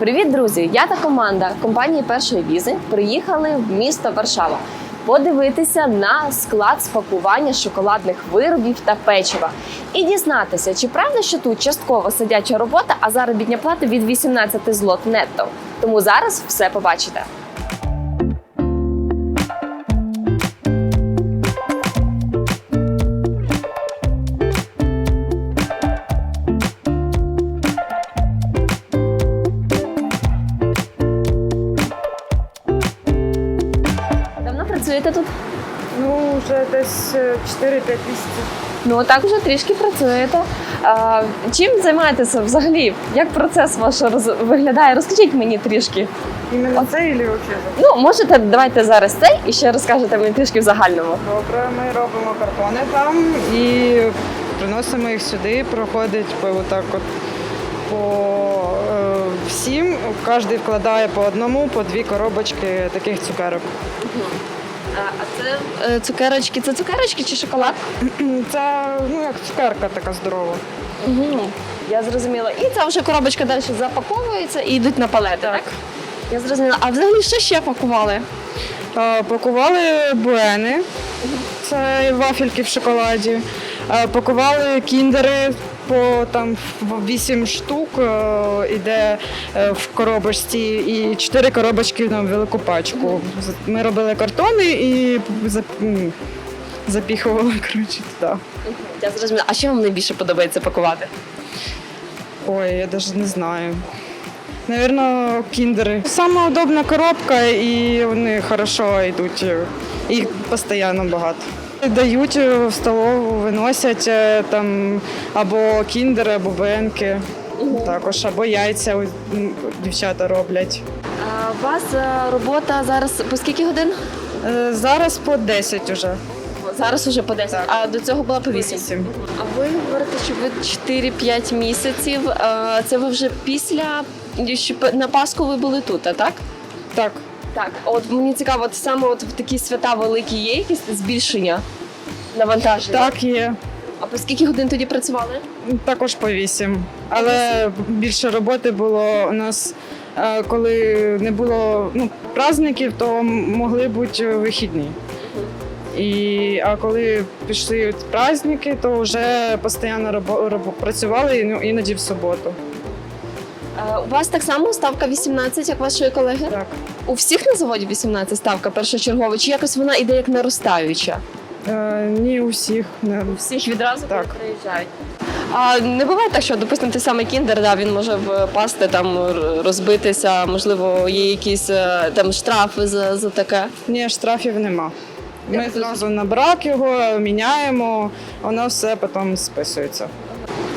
Привіт, друзі! Я та команда компанії першої візи приїхали в місто Варшава подивитися на склад спакування шоколадних виробів та печива і дізнатися, чи правда, що тут частково сидяча робота, а заробітня плата від 18 злот нетто. Тому зараз все побачите. Десь е, 4-5 місяців. Ну так вже трішки працюєте. А, чим займаєтеся взагалі? Як процес ваш роз- виглядає? Розкажіть мені трішки. Іменно це і взагалі? Ну, можете давайте зараз цей і ще розкажете мені трішки в загальному. Добре, ми робимо картони там і приносимо їх сюди, проходить по отак от по е, всім. Кожен вкладає по одному, по дві коробочки таких цукерок. А це е, цукерочки. Це цукерочки чи шоколад? Це ну як цукерка така здорова. Угу. Я зрозуміла. І ця вже коробочка далі запаковується і йдуть на палети, так? Я зрозуміла. А взагалі що ще пакували? Е, Пакували буени, це вафельки в шоколаді. Е, Пакували кіндери по там 8 штук е, іде е, в коробочці, і 4 коробочки на велику пачку. Ми робили картони і зап- запіхували коротше, туди. Я зрозуміла. А що вам найбільше подобається пакувати? Ой, я навіть не знаю. Навірно, кіндери. Сама удобна коробка і вони хорошо йдуть. Їх постійно багато. Дають в столову, виносять е, там або кіндери, або бенки. Також, або яйця дівчата роблять. А у вас е, робота зараз по скільки годин? Е, Зараз по 10 уже. Зараз уже по 10, Так. а до цього була по 8. Вісім. А ви говорите, що ви 4-5 місяців. Е, Це ви вже після на Пасху ви були тут, а так? Так. Так, от мені цікаво, от саме от в такі свята великі є якісь збільшення навантаження? Так, є. А по скільки годин тоді працювали? Також по вісім. Але більше роботи було у нас, е, коли не було ну, праздників, то могли бути вихідні. І, а коли пішли от праздники, то вже постійно робо, робо- працювали ну, іноді в суботу. Е, У вас так само ставка 18, як вашої колеги? Так. У всіх на заводі 18 ставка першочергова, чи якось вона іде як наростаюча? Е, ні, у всіх. Не. Всіх відразу Так. приїжджають. А не буває так, що, допустимо, той самий кіндер, да, він може впасти, там розбитися, можливо, є якісь е, там штрафи за, за таке. Ні, штрафів нема. Ми одразу на брак його міняємо, воно все потім списується.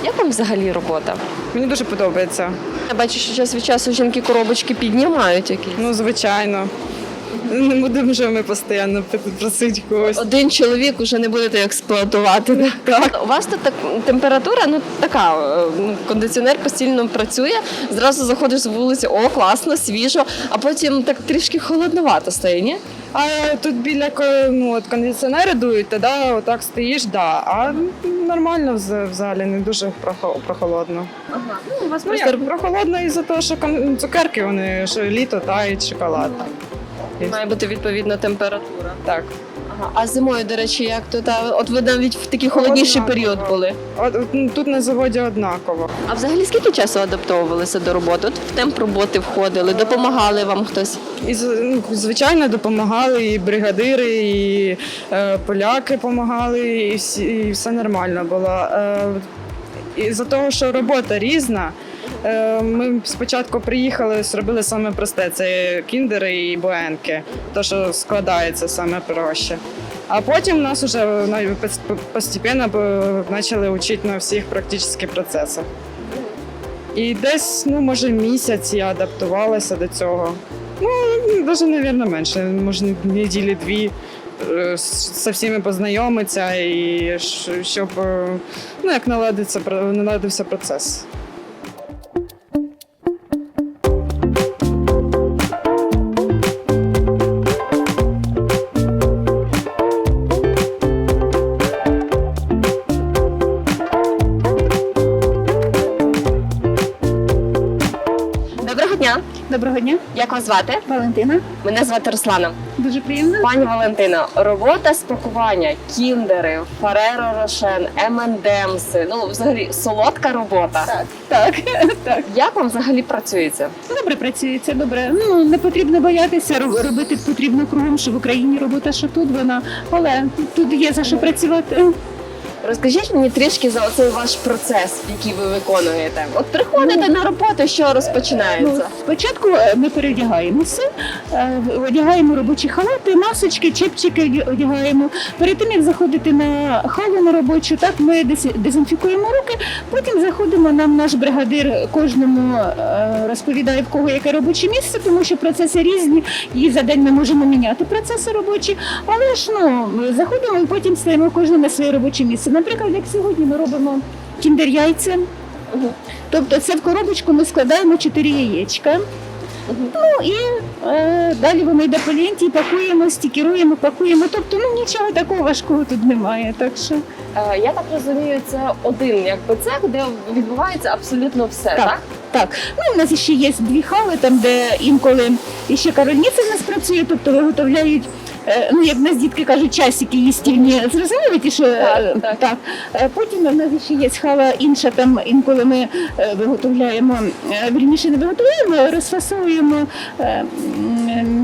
Як вам взагалі робота? Мені дуже подобається. Я бачу, що час від часу жінки коробочки піднімають якісь. Ну, звичайно. Не будемо вже ми постійно просити когось. Один чоловік уже не будете експлуатувати. Так. У вас тут так, температура ну така, е, ну, кондиціонер постійно працює, зразу заходиш з вулиці, о, класно, свіжо, а потім так трішки холодновато стає, ні? А тут біля ну, от кондиціонери дують, тоді отак стоїш, да. А нормально в залі, не дуже прохо- прохолодно. Ага. Ну, у вас Ну, просто як, прохолодно із-за того, що кон- цукерки вони що літо тають шоколад. Має бути відповідна температура. Так. Ага. А зимою, до речі, як тут? А, От ви навіть в такий холодніший Однаково. період були. От, от, тут на заводі однаково. А взагалі скільки часу адаптовувалися до роботи? От в темп роботи входили, допомагали вам хтось? І ну, звичайно допомагали і бригадири, і е, поляки допомагали, і, всі, і все нормально було. Е, і за того, що робота різна. Е, Ми спочатку приїхали, зробили саме просте це кіндери і боенки, то що складається саме проще. А потім нас вже е, почали вчити на всіх практичних процесах. І десь, ну, може, місяць я адаптувалася до цього. Ну, навіть, мабуть, менше, може, неділі дві е, з- всіми познайомитися і щоб е, ну, як наладиться, наладився процес. Як вас звати? Валентина. Мене звати Руслана. Дуже приємно. Пані Валентина, робота з пакування, кіндери, Фареро Рошен, ем ну взагалі солодка робота. Так, так, так. Як вам взагалі працюється? Добре працюється, добре. Ну не потрібно боятися. роб- Робити потрібно кругом, що в Україні робота, що тут вона. Але тут є за що працювати. Розкажіть мені трішки за оцей ваш процес, який ви виконуєте. От приходите на роботу, що Ну, розпочинається? спочатку е, ми переодягаємося, е, одягаємо робочі халати, масочки, чепчики одягаємо. Перед тим як заходити на халу на робочу, так ми дезінфікуємо руки. Потім заходимо. Нам наш бригадир кожному е, розповідає в кого яке робоче місце, тому що процеси різні, і за день ми можемо міняти процеси робочі. Але ж ну заходимо і потім стаємо кожен на своє робоче місце. Наприклад, як сьогодні ми робимо кіндер яйця. Тобто це в коробочку ми складаємо чотири яєчка. Ну і е, далі воно йде по ленті, пакуємо, стікеруємо, пакуємо. Тобто ну нічого такого важкого тут немає. Так що Е, Я так розумію, це один якби цех, де відбувається абсолютно все, так? Так. так. Ну у нас ще є дві хали, там де інколи ще карольниця в нас працює, тобто виготовляють. Е, Ну, як в нас дітки кажуть, часики їстівні, зрозуміли ті, що е, Так, так. Е, Потім у нас ще є хала інша, там інколи ми е, виготовляємо, е, вірніше не виготовляємо, розфасовуємо е,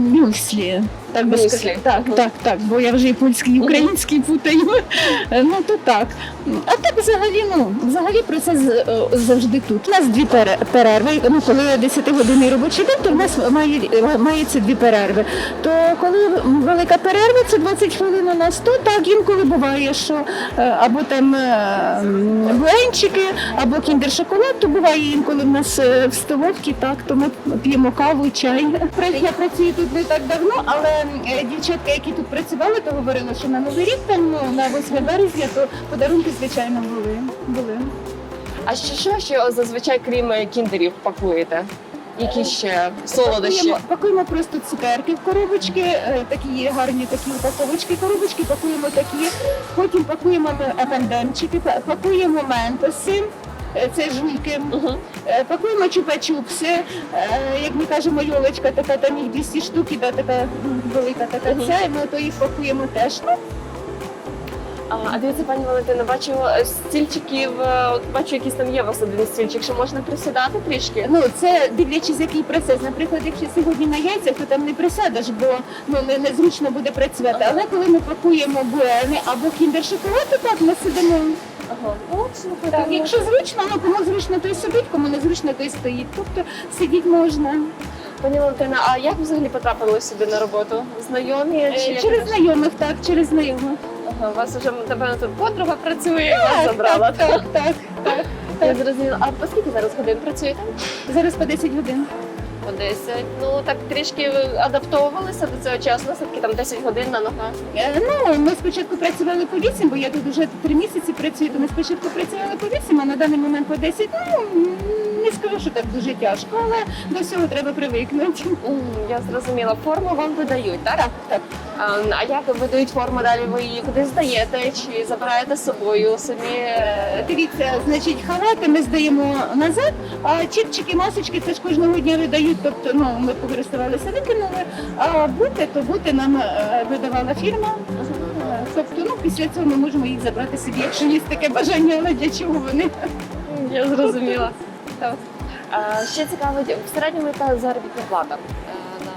мюслі. Так би Мюслі. сказати. Так, так, так, бо я вже і польський, і український путаю. Е, Ну то так. А так взагалі, ну, взагалі процес е, завжди тут. У нас дві пере- перерви. Ну, коли 10-годинний робочий день, то в нас має, мається дві перерви. То коли велика перерва, це 20 хвилин у нас, то так інколи буває, що е, або там е, м, блинчики, або кіндер-шоколад, то буває інколи в нас е, в столовці, так, то ми п'ємо каву, чай. Я працюю тут не так давно, але е, дівчатка, які тут працювали, то говорили, що на Новий рік, там, ну, на 8 березня, то подарунки, звичайно, були. були. А що, що ще зазвичай, крім е, кіндерів, пакуєте? Які ще солодощі? Пакуємо, пакуємо просто цукерки в коробочки, е, такі є гарні такі упаковочки, коробочки, пакуємо такі, потім пакуємо апендемчики, пакуємо ментоси. Е, Це жуйки. Е, пакуємо чупа-чупси, е, як ми кажемо, йолочка, така там їх 200 штук, іде така велика така ця, і ми то їх пакуємо теж. Ну, А, а дивіться, пані Валентина, бачу стільчиків, от бачу, якийсь там є у вас один стільчик, що можна присідати трішки. Ну, це дивлячись, який процес. Наприклад, якщо сьогодні на яйцях, то там не присядеш, бо ну не, незручно буде працювати. Але коли ми пакуємо буени або кіндер-шоколад, то так ми сидимо. От, слухайте, Так, якщо зручно, ну кому зручно, той сидить, кому не зручно, той стоїть. Тобто сидіти можна. Пані Валентина, а як взагалі потрапили сюди на роботу? Знайомі? Е, Чи Через знайомих, так, через знайомих. Ага, у вас вже, напевно, тут подруга працює і вас забрала. Так, так, так, так. Я зрозуміла. А по скільки зараз годин працюєте? Зараз по 10 годин. По 10. Ну так трішки адаптовувалися до цього часу, все-таки там 10 годин на ногах. Е, Ну, ми спочатку працювали по 8, бо я тут вже три місяці працюю, то ми спочатку працювали по 8, а на даний момент по 10. Ну, не скажу, що так дуже тяжко, але до всього треба привикнути. Я зрозуміла. Форму вам видають, так? Так, так. А, а як видають форму далі? Ви її куди здаєте чи забираєте з собою самі? Е, Дивіться, значить, халати ми здаємо назад, а чіпчики, масочки це ж кожного дня видають. Тобто, ну ми покористувалися, викинули. А бути, то бути нам е, видавала фірма. Е, Тобто, ну після цього ми можемо їх забрати собі, якщо є таке бажання, але для чого вони? Я зрозуміла. Так. А, ще цікаво, в середньому яка заробітна плата е, на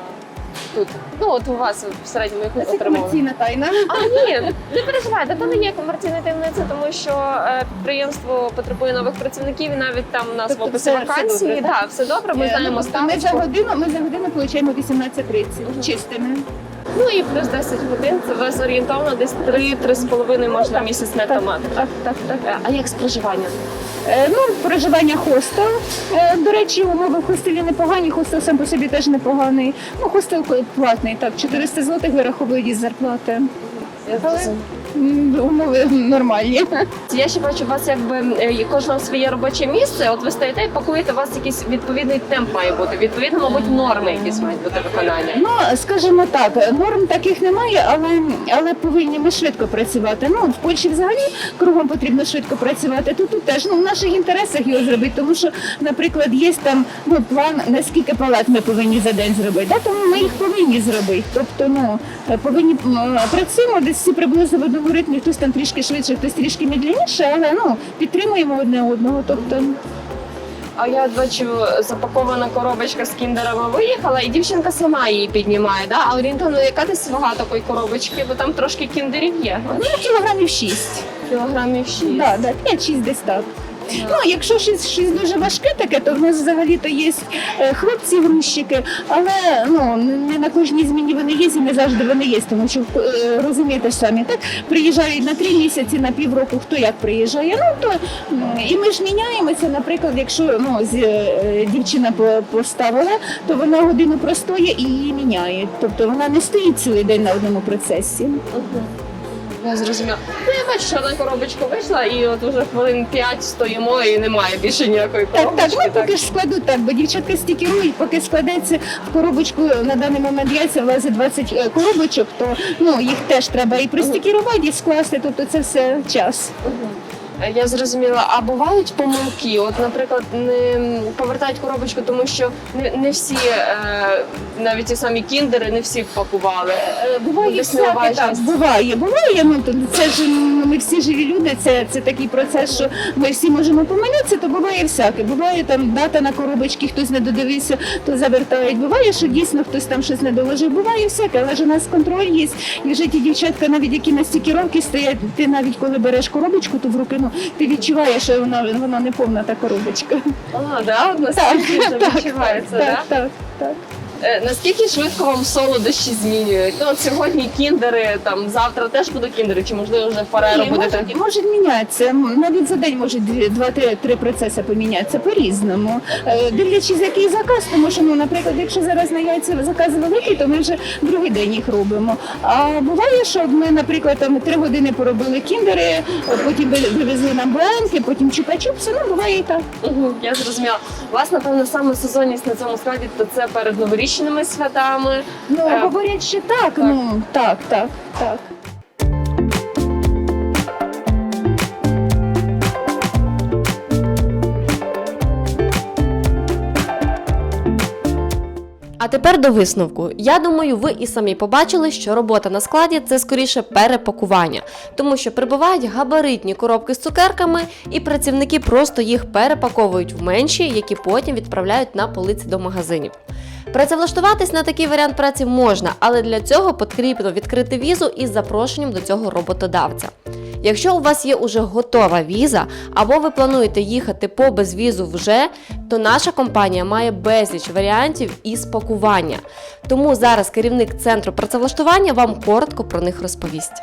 тут. Ну от у вас в середньому яку Це отримали? комерційна тайна. А ні, не переживайте, то не є комерційна таємниця, тому що е, підприємство потребує нових працівників, і навіть там у нас Тобто в описі все- все вакансії. добре, да, все добре. Ми Е, знаємо ну, тобто Ми за ставочку. годину, ми за годину отримуємо 18.30 чистими. Ну і плюс 10 годин. Це вас орієнтовно десь 3-3,5 можна в місяць на томати. так, так, так. Е, А як з проживанням? Е, Ну, проживання хостел. Е, До речі, умови в хостелі непогані, хостел сам по собі теж непоганий. Ну, хостел платний, так, 400 злотих вираховують із зарплати. Я Але- умови нормальні. Я ще бачу, у вас якби е, кожного своє робоче місце. От ви стоїте і пакуєте, у вас якийсь відповідний темп має бути. Відповідно, мабуть, норми якісь мають бути виконання. Ну, скажімо так, норм таких немає, але, але повинні ми швидко працювати. Ну, в Польщі взагалі кругом потрібно швидко працювати. Тут, тут теж ну, в наших інтересах його зробити, тому що, наприклад, є там ну, план, наскільки палат ми повинні за день зробити, да? тому ми їх повинні зробити. Тобто, ну, повинні працюємо десь всі приблизно в одному ритмі, хтось там трішки швидше, хтось трішки медленніше, але ну, підтримуємо одне одного. Тобто, А я бачу, запакована коробочка з кіндерами виїхала, і дівчинка сама її піднімає. Да? А орієнтовно, яка десь вага такої коробочки, бо там трошки кіндерів є. ну, кілограмів шість. Кілограмів 6. Да, да, 5-6 десь так. Ну, якщо щось, щось дуже важке таке, то в нас взагалі-то є е, хлопці грузчики, але ну, не на кожній зміні вони є і не завжди вони є, тому що е, розумієте ж самі, так приїжджають на три місяці, на півроку, хто як приїжджає. Ну то і ми ж міняємося. Наприклад, якщо ну, е, дівчина поставила, то вона годину простоє і її міняють. Тобто вона не стоїть цілий день на одному процесі. Я зрозуміла. Ну, я бачу, що одна коробочка вийшла, і от уже хвилин 5 стоїмо і немає більше ніякої Так, коробочки. так, ну поки ж складуть так, бо дівчатка стікерують, поки складеться в коробочку на даний момент яйця влазить 20 е, коробочок, то ну їх теж треба і простікірувати, і скласти, тобто це все час. Е, Я зрозуміла. А бувають помилки? От, наприклад, не повертають коробочку, тому що не, не всі, е, навіть ті самі кіндери, не всі впакували. Буває Десь всяке, так, неуважність. буває, буває. Ну то це ж ну, ми всі живі люди. Це, це такий процес, що ми всі можемо помилятися, то буває всяке. Буває там дата на коробочці, хтось не додивився, то завертають. Буває, що дійсно хтось там щось не доложив. Буває всяке, але ж у нас контроль є. І вже ті дівчатка, навіть які на стікіровки стоять, ти навіть коли береш коробочку, то в руки ну ти відчуваєш, що вона вона не повна та коробочка. А, да? так? Так, відчувається, так, так, так. Е, Наскільки швидко вам солодощі змінюють? Ну, от сьогодні кіндери, там завтра теж будуть кіндери, чи можливо вже фареро Ні, будете? можуть, можуть мінятися. Навіть за день може дві- два-три три процеси помінятися по-різному. Е, Дивлячись, який заказ, тому що, ну, наприклад, якщо зараз на яйця заказ великий, то ми вже другий день їх робимо. А буває, що ми, наприклад, там три години поробили кіндери, е, потім ви- вивезли нам буенки, потім чупа-чупси. Ну, буває і так. Мгм, Я зрозуміла. У вас, напевно, саме сезонність на цьому складі, то це перед новорічними святами. Ну, Е, говорять, що так, ну так, так, так. А тепер до висновку. Я думаю, ви і самі побачили, що робота на складі це скоріше перепакування, тому що прибувають габаритні коробки з цукерками, і працівники просто їх перепаковують в менші, які потім відправляють на полиці до магазинів. Працевлаштуватись на такий варіант праці можна, але для цього потрібно відкрити візу із запрошенням до цього роботодавця. Якщо у вас є уже готова віза, або ви плануєте їхати по безвізу вже, то наша компанія має безліч варіантів із пакування. Тому зараз керівник центру працевлаштування вам коротко про них розповість.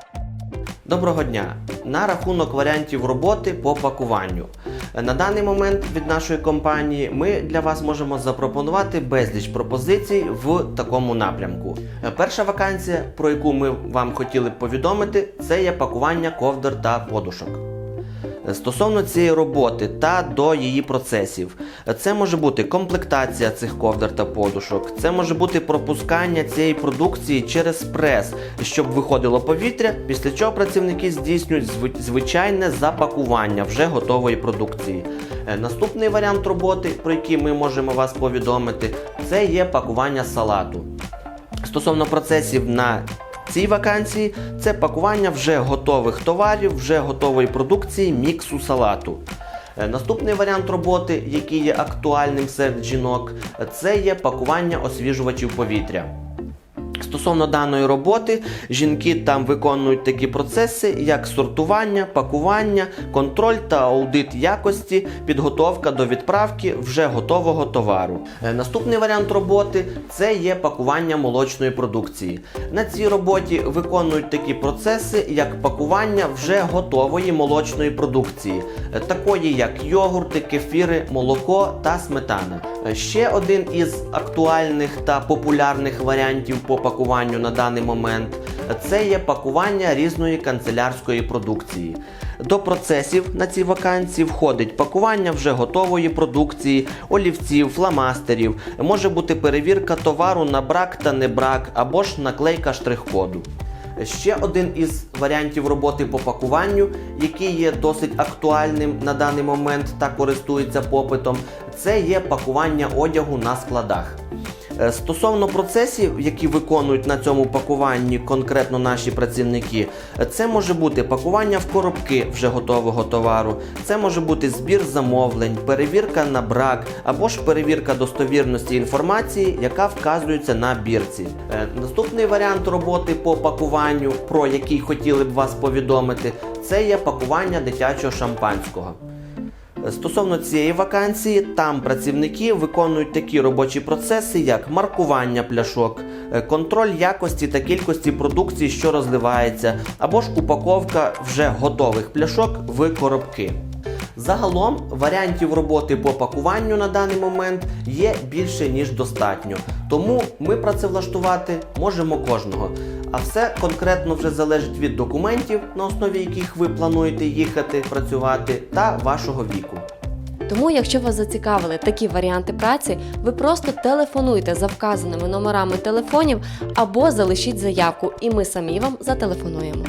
Доброго дня! На рахунок варіантів роботи по пакуванню. На даний момент від нашої компанії ми для вас можемо запропонувати безліч пропозицій в такому напрямку. Перша вакансія, про яку ми вам хотіли б повідомити, це є пакування ковдр та подушок. Стосовно цієї роботи та до її процесів, це може бути комплектація цих ковдр та подушок, це може бути пропускання цієї продукції через прес, щоб виходило повітря, після чого працівники здійснюють зв- звичайне запакування вже готової продукції. Е, Наступний варіант роботи, про який ми можемо вас повідомити, це є пакування салату. Стосовно процесів на цій вакансії, це пакування вже готових товарів, вже готової продукції міксу салату. Е, Наступний варіант роботи, який є актуальним серед жінок, це є пакування освіжувачів повітря. Стосовно даної роботи, жінки там виконують такі процеси, як сортування, пакування, контроль та аудит якості, підготовка до відправки вже готового товару. Е, Наступний варіант роботи це є пакування молочної продукції. На цій роботі виконують такі процеси, як пакування вже готової молочної продукції, е, такої як йогурти, кефіри, молоко та сметана. Е, Ще один із актуальних та популярних варіантів по пакуванню на даний момент це є пакування різної канцелярської продукції. До процесів на цій вакансії входить пакування вже готової продукції, олівців, фломастерів, може бути перевірка товару на брак та не брак або ж наклейка штрих-коду. Ще один із варіантів роботи по пакуванню, який є досить актуальним на даний момент та користується попитом, це є пакування одягу на складах. Е, Стосовно процесів, які виконують на цьому пакуванні конкретно наші працівники, це може бути пакування в коробки вже готового товару, це може бути збір замовлень, перевірка на брак або ж перевірка достовірності інформації, яка вказується на бірці. Е, Наступний варіант роботи по пакуванню, про який хотіли б вас повідомити, це є пакування дитячого шампанського. Стосовно цієї вакансії, там працівники виконують такі робочі процеси, як маркування пляшок, е, контроль якості та кількості продукції, що розливається, або ж упаковка вже готових пляшок в коробки. Загалом варіантів роботи по пакуванню на даний момент є більше ніж достатньо. Тому ми працевлаштувати можемо кожного. А все конкретно вже залежить від документів, на основі яких ви плануєте їхати працювати, та вашого віку. Тому, якщо вас зацікавили такі варіанти праці, ви просто телефонуйте за вказаними номерами телефонів або залишіть заявку, і ми самі вам зателефонуємо.